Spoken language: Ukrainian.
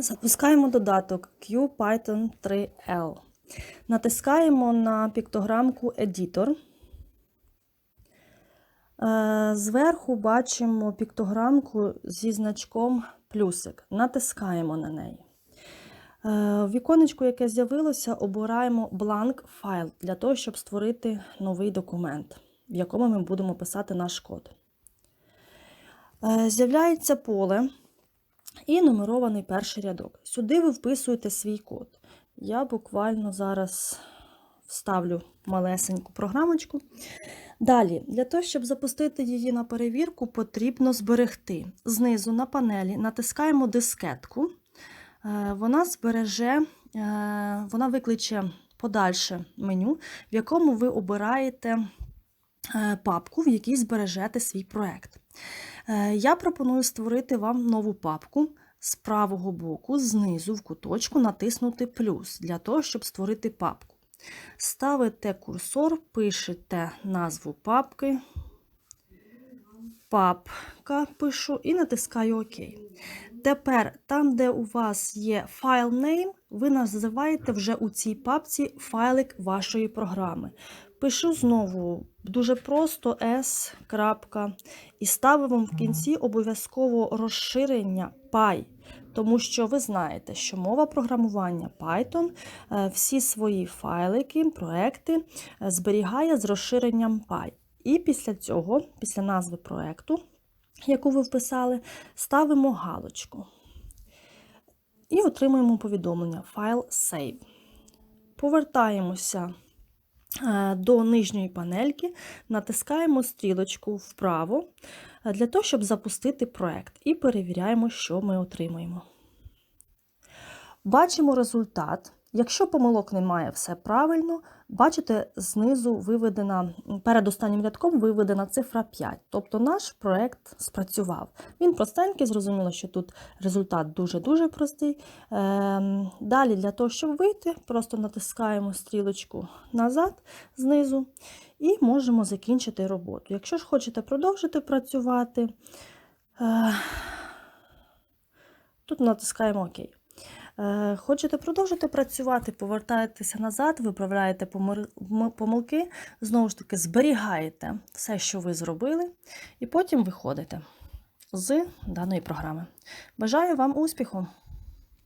Запускаємо додаток QPython 3L. Натискаємо на піктограмку Editor. Е, Зверху бачимо піктограмку зі значком плюсик. Натискаємо на неї. Е, В віконечку, яке з'явилося, обираємо blank файл для того, щоб створити новий документ, в якому ми будемо писати наш код. Е, З'являється поле і нумерований перший рядок. Сюди ви вписуєте свій код. Я буквально зараз вставлю малесеньку програмочку. Далі, для того, щоб запустити її на перевірку, потрібно зберегти. Знизу на панелі натискаємо дискетку. Е, Вона збереже, е, вона викличе подальше меню, в якому ви обираєте е, папку, в якій збережете свій проект. Е, Я пропоную створити вам нову папку з правого боку, знизу в куточку натиснути плюс для того, щоб створити папку. Ставите курсор, пишете назву папки, папка пишу і натискаю ОК. Тепер, там, де у вас є файл name, ви називаєте вже у цій папці файлик вашої програми. Пишу знову дуже просто S. і ставимо в кінці обов'язково розширення Py, тому що ви знаєте, що мова програмування Python е, всі свої файлики, проекти е, зберігає з розширенням Py. І після цього, після назви проекту, яку ви вписали, ставимо галочку. І отримуємо повідомлення файл save. Повертаємося е, до нижньої панельки, натискаємо стрілочку вправо для того, щоб запустити проект, і перевіряємо, що ми отримуємо. Бачимо результат. Якщо помилок немає, все правильно. Бачите, знизу виведена, перед останнім рядком виведена цифра 5. Тобто наш проект спрацював. Він простенький, зрозуміло, що тут результат дуже-дуже простий. Ем, Далі, для того, щоб вийти, просто натискаємо стрілочку назад знизу і можемо закінчити роботу. Якщо ж хочете продовжити працювати, е, тут натискаємо ОК. Е, Хочете продовжити працювати, повертаєтеся назад, виправляєте помилки, знову ж таки зберігаєте все, що ви зробили, і потім виходите з даної програми. Бажаю вам успіху!